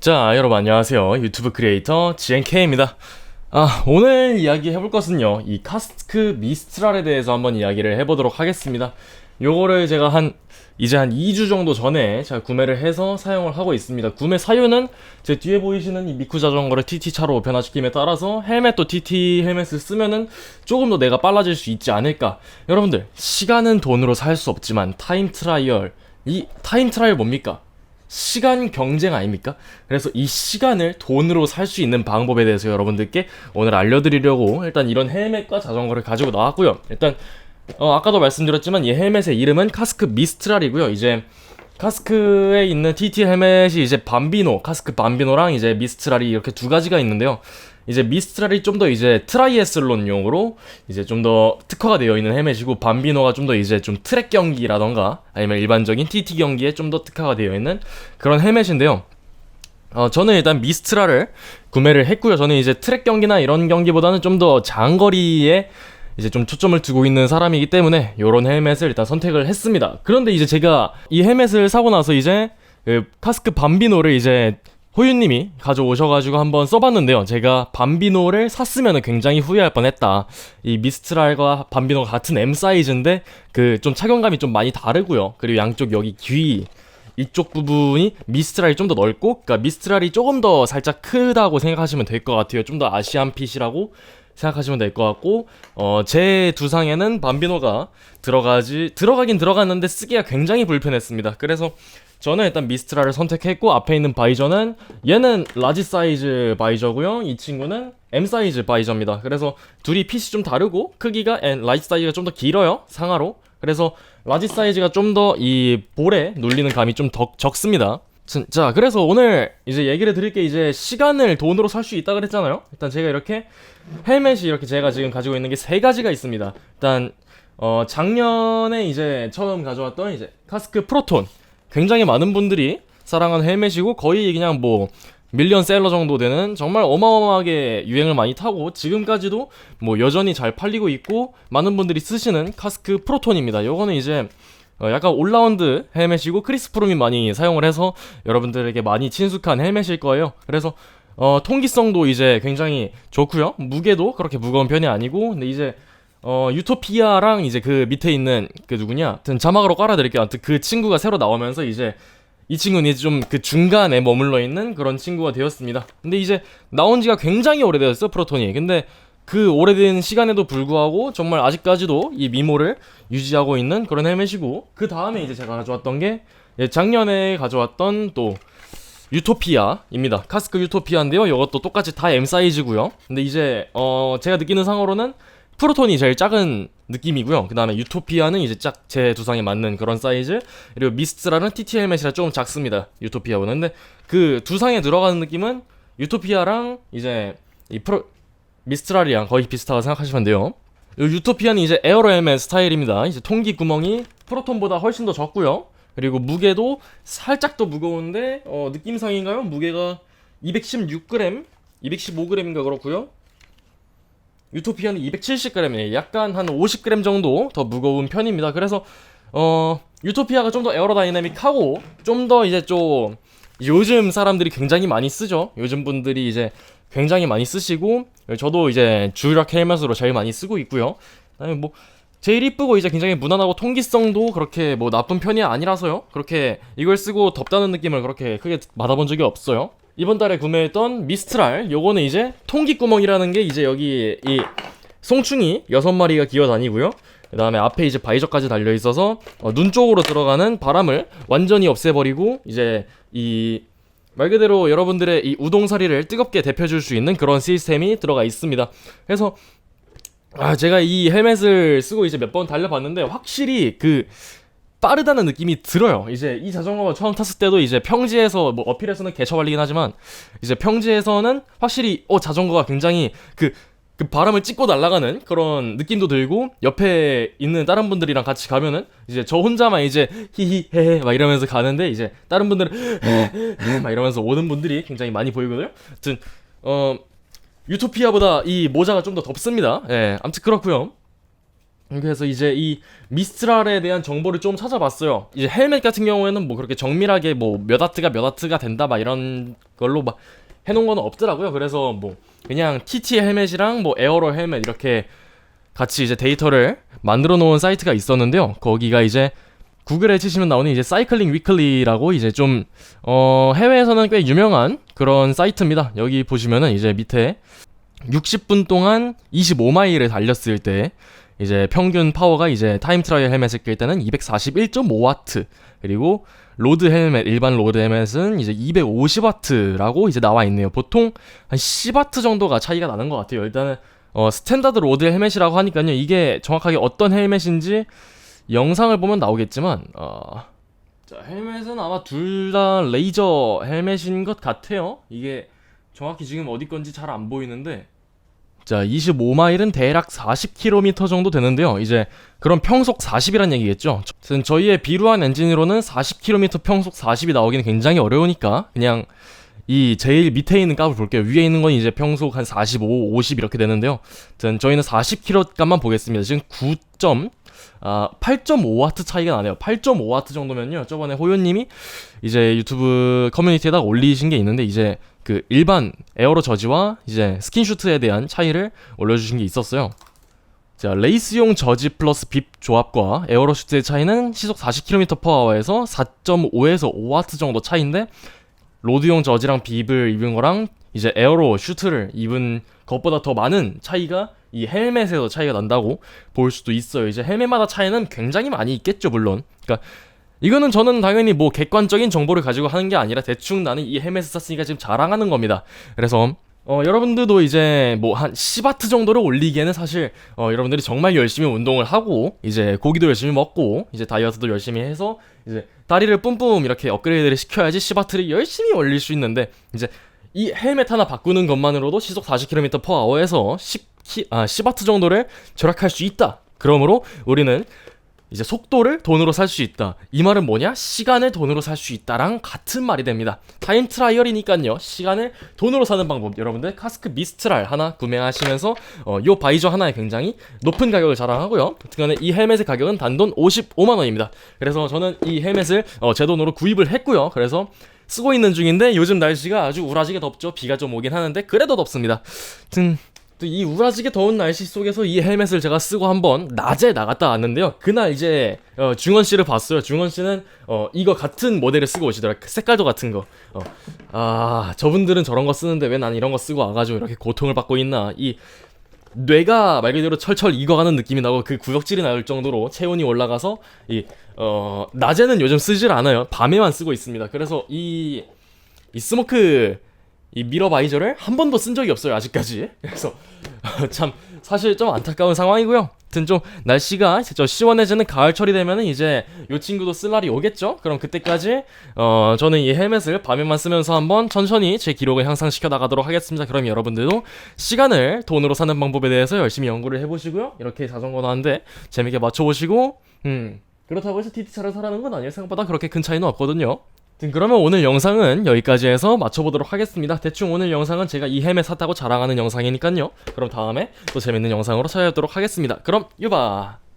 자, 여러분 안녕하세요. 유튜브 크리에이터 GNK입니다. 아, 오늘 이야기 해볼 것은요. 이 카스크 미스트랄에 대해서 한번 이야기를 해보도록 하겠습니다. 요거를 제가 한 이제 한 2주 정도 전에 제가 구매를 해서 사용을 하고 있습니다. 구매 사유는 제 뒤에 보이시는 이 미쿠 자전거를 TT 차로 변화시킴에 따라서 헬멧도 TT 헬멧을 쓰면은 조금 더 내가 빨라질 수 있지 않을까. 여러분들, 시간은 돈으로 살 수 없지만 타임 트라이얼 이 타임 트라이얼 뭡니까? 시간 경쟁 아닙니까? 그래서 이 시간을 돈으로 살 수 있는 방법에 대해서 여러분들께 오늘 알려드리려고 일단 이런 헬멧과 자전거를 가지고 나왔고요. 일단 어, 아까도 말씀드렸지만 이 헬멧의 이름은 카스크 미스트랄이고요. 이제 카스크에 있는 TT 헬멧이 이제 밤비노, 카스크 밤비노랑 이제 미스트랄이 이렇게 두 가지가 있는데요. 이제 미스트랄이 좀 더 이제 트라이애슬론용으로 이제 좀 더 특화가 되어 있는 헬멧이고 밤비노가 좀 더 이제 좀 트랙 경기라던가 아니면 일반적인 TT 경기에 좀 더 특화가 되어 있는 그런 헬멧인데요. 어, 저는 일단 미스트라를 구매를 했고요. 저는 이제 트랙 경기나 이런 경기보다는 좀 더 장거리에 이제 좀 초점을 두고 있는 사람이기 때문에 이런 헬멧을 일단 선택을 했습니다. 그런데 이제 제가 이 헬멧을 사고 나서 이제 그 카스크 밤비노를 이제 호유님이 가져오셔가지고 한번 써봤는데요. 제가 밤비노를 샀으면 굉장히 후회할 뻔했다. 이 미스트랄과 밤비노가 같은 M 사이즈인데 그 좀 착용감이 좀 많이 다르고요. 그리고 양쪽 여기 귀 이쪽 부분이 미스트랄이 좀 더 넓고, 그러니까 미스트랄이 조금 더 살짝 크다고 생각하시면 될 것 같아요. 좀 더 아시안 핏이라고 생각하시면 될 것 같고, 어, 제 두상에는 밤비노가 들어가지, 들어가긴 들어갔는데 쓰기가 굉장히 불편했습니다. 그래서 저는 일단 미스트라를 선택했고, 앞에 있는 바이저는 얘는 라지 사이즈 바이저고요. 이 친구는 M 사이즈 바이저입니다. 그래서 둘이 핏이 좀 다르고, 크기가 앤 라지 사이즈가 좀 더 길어요. 상하로. 그래서 라지 사이즈가 좀 더 이 볼에 눌리는 감이 좀 더 적습니다. 자, 자, 그래서 오늘 이제 얘기를 드릴 게 이제 시간을 돈으로 살 수 있다 그랬잖아요. 일단 제가 이렇게 헬멧이 이렇게 제가 지금 가지고 있는 게 세 가지가 있습니다. 일단 어 작년에 이제 처음 가져왔던 이제 카스크 프로톤 굉장히 많은 분들이 사랑하는 헬멧이고 거의 그냥 뭐 밀리언 셀러 정도 되는 정말 어마어마하게 유행을 많이 타고 지금까지도 뭐 여전히 잘 팔리고 있고 많은 분들이 쓰시는 카스크 프로톤입니다. 요거는 이제 어, 약간 올라운드 헬멧이고 크리스 프롬이 많이 사용을 해서 여러분들에게 많이 친숙한 헬멧일 거예요. 그래서 어, 통기성도 이제 굉장히 좋고요. 무게도 그렇게 무거운 편이 아니고 근데 이제 어, 유토피아랑 이제 그 밑에 있는 그 누구냐? 하여튼 자막으로 깔아 드릴게요. 아무튼 그 친구가 새로 나오면서 이제 이 친구는 이제 좀 그 중간에 머물러 있는 그런 친구가 되었습니다. 근데 이제 나온 지가 굉장히 오래되었어, 프로톤이. 근데 그 오래된 시간에도 불구하고 정말 아직까지도 이 미모를 유지하고 있는 그런 헬멧이고 그 다음에 이제 제가 가져왔던 게 예, 작년에 가져왔던 또 유토피아입니다. 카스크 유토피아인데요. 이것도 똑같이 다 M 사이즈고요. 근데 이제 어 제가 느끼는 상으로는 프로톤이 제일 작은 느낌이고요. 그 다음에 유토피아는 이제 짝 제 두상에 맞는 그런 사이즈. 그리고 미스트라는 TT 헬멧이라 조금 작습니다. 유토피아보는. 근데 그 두상에 들어가는 느낌은 유토피아랑 이제 이 프로 미스트랄이랑 거의 비슷하다고 생각하시면 돼요. 이 유토피아는 이제 에어로 헬멧 스타일입니다. 이제 통기 구멍이 프로톤보다 훨씬 더 적고요. 그리고 무게도 살짝 더 무거운데 어, 느낌상인가요? 무게가 216g, 215g인가 그렇고요. 유토피아는 270g이에요. 약간 한 50g 정도 더 무거운 편입니다. 그래서 어 유토피아가 좀 더 에어로다이내믹하고 좀 더 이제 좀 요즘 사람들이 굉장히 많이 쓰죠. 요즘 분들이 이제 굉장히 많이 쓰시고 저도 이제 주력 헬멧으로 제일 많이 쓰고 있고요. 그다음에 뭐 제일 이쁘고 이제 굉장히 무난하고 통기성도 그렇게 뭐 나쁜 편이 아니라서요. 그렇게 이걸 쓰고 덥다는 느낌을 그렇게 크게 받아본 적이 없어요. 이번 달에 구매했던 미스트랄 요거는 이제 통기 구멍이라는 게 이제 여기 이 송충이 여섯 마리가 기어 다니고요. 그 다음에 앞에 이제 바이저까지 달려 있어서 어, 눈 쪽으로 들어가는 바람을 완전히 없애버리고 이제 이 말 그대로 여러분들의 이 우동사리를 뜨겁게 데펴줄 수 있는 그런 시스템이 들어가 있습니다. 그래서 아 제가 이 헬멧을 쓰고 이제 몇 번 달려봤는데 확실히 그 빠르다는 느낌이 들어요. 이제 이 자전거 처음 탔을 때도 이제 평지에서 뭐 어필에서는 개처발리긴 하지만 이제 평지에서는 확실히 어 자전거가 굉장히 그, 그 바람을 찍고 날아가는 그런 느낌도 들고 옆에 있는 다른 분들이랑 같이 가면은 이제 저 혼자만 이제 히히 헤헤 막 이러면서 가는데 이제 다른 분들은 헤헤 막 이러면서 오는 분들이 굉장히 많이 보이거든요. 아무튼 어 유토피아보다 이 모자가 좀 더 덥습니다. 예, 아무튼 그렇고요. 그래서 이제 이 미스트랄에 대한 정보를 좀 찾아봤어요. 이제 헬멧 같은 경우에는 뭐 그렇게 정밀하게 뭐몇 와트가 몇 와트가 된다 막 이런 걸로 막 해놓은 건 없더라고요. 그래서 뭐 그냥 TT 헬멧이랑 뭐 에어로 헬멧 이렇게 같이 이제 데이터를 만들어 놓은 사이트가 있었는데요. 거기가 이제 구글에 치시면 나오는 이제 사이클링 위클리라고 이제 좀 어, 해외에서는 꽤 유명한 그런 사이트입니다. 여기 보시면은 이제 밑에 60분 동안 25마일을 달렸을 때 이제 평균 파워가 이제 타임 트라이얼 헬멧을 낄 때는 241.5와트 그리고 로드 헬멧 일반 로드 헬멧은 이제 250와트라고 이제 나와 있네요. 보통 한 10와트 정도가 차이가 나는 것 같아요. 일단은 어, 스탠다드 로드 헬멧이라고 하니까요. 이게 정확하게 어떤 헬멧인지 영상을 보면 나오겠지만 어, 자 헬멧은 아마 둘 다 레이저 헬멧인 것 같아요. 이게 정확히 지금 어디 건지 잘 안 보이는데 자 25마일은 대략 40km 정도 되는데요. 이제 그럼 평속 40이란 얘기겠죠. 저- 저희의 비루한 엔진으로는 40km 평속 40이 나오기는 굉장히 어려우니까 그냥 이 제일 밑에 있는 값을 볼게요. 위에 있는 건 이제 평속 한 45, 50 이렇게 되는데요. 저희는 40km 값만 보겠습니다. 지금 9. 아, 8.5와트 차이가 나네요. 8.5와트 정도면요. 저번에 호요님이 이제 유튜브 커뮤니티에다 올리신 게 있는데 이제 그 일반 에어로 저지와 이제 스킨슈트에 대한 차이를 올려주신 게 있었어요. 자, 레이스용 저지 플러스 빕 조합과 에어로 슈트의 차이는 시속 40km/h에서 4.5에서 5와트 정도 차이인데 로드용 저지랑 빕을 입은 거랑 이제 에어로 슈트를 입은 것보다 더 많은 차이가 이 헬멧에서 차이가 난다고 볼 수도 있어요. 이제 헬멧마다 차이는 굉장히 많이 있겠죠, 물론. 그러니까 이거는 저는 당연히 뭐 객관적인 정보를 가지고 하는 게 아니라 대충 나는 이 헬멧을 샀으니까 지금 자랑하는 겁니다. 그래서 어, 여러분들도 이제 뭐 한 10와트 정도를 올리기에는 사실 어, 여러분들이 정말 열심히 운동을 하고 이제 고기도 열심히 먹고 이제 다이어트도 열심히 해서 이제 다리를 뿜뿜 이렇게 업그레이드를 시켜야지 10와트를 열심히 올릴 수 있는데 이제 이 헬멧 하나 바꾸는 것만으로도 시속 40km/h에서 10키, 아, 10와트 정도를 절약할 수 있다. 그러므로 우리는 이제 속도를 돈으로 살 수 있다. 이 말은 뭐냐? 시간을 돈으로 살 수 있다랑 같은 말이 됩니다. 타임 트라이얼이니까요. 시간을 돈으로 사는 방법. 여러분들 카스크 미스트랄 하나 구매하시면서 어, 요 바이저 하나에 굉장히 높은 가격을 자랑하고요. 특간에 이 헬멧의 가격은 단돈 55만 원입니다. 그래서 저는 이 헬멧을 어, 제 돈으로 구입을 했고요. 그래서 쓰고 있는 중인데 요즘 날씨가 아주 우라지게 덥죠. 비가 좀 오긴 하는데 그래도 덥습니다. 튼 또 이 우라지게 더운 날씨 속에서 이 헬멧을 제가 쓰고 한번 낮에 나갔다 왔는데요. 그날 이제 어, 중원 씨를 봤어요. 중원 씨는 어, 이거 같은 모델을 쓰고 오시더라. 그 색깔도 같은 거. 어. 아 저분들은 저런 거 쓰는데 왜 난 이런 거 쓰고 와가지고 이렇게 고통을 받고 있나. 이 뇌가 말 그대로 철철 익어가는 느낌이 나고 그 구역질이 날 정도로 체온이 올라가서 이 어, 낮에는 요즘 쓰질 않아요. 밤에만 쓰고 있습니다. 그래서 이, 이 스모크 이 미러 바이저를 한 번도 쓴 적이 없어요 아직까지. 그래서 참 사실 좀 안타까운 상황이고요. 아무튼 좀 날씨가 저 시원해지는 가을철이 되면은 이제 요 친구도 쓸 날이 오겠죠. 그럼 그때까지 어 저는 이 헬멧을 밤에만 쓰면서 한번 천천히 제 기록을 향상시켜 나가도록 하겠습니다. 그럼 여러분들도 시간을 돈으로 사는 방법에 대해서 열심히 연구를 해보시고요. 이렇게 자전거 나는데 재밌게 맞춰보시고 음 그렇다고 해서 TT차를 사라는 건 아니에요. 생각보다 그렇게 큰 차이는 없거든요. 그러면 오늘 영상은 여기까지 해서 마쳐보도록 하겠습니다. 대충 오늘 영상은 제가 이 헬멧 샀다고 자랑하는 영상이니까요. 그럼 다음에 또 재밌는 영상으로 찾아뵙도록 하겠습니다. 그럼 유바!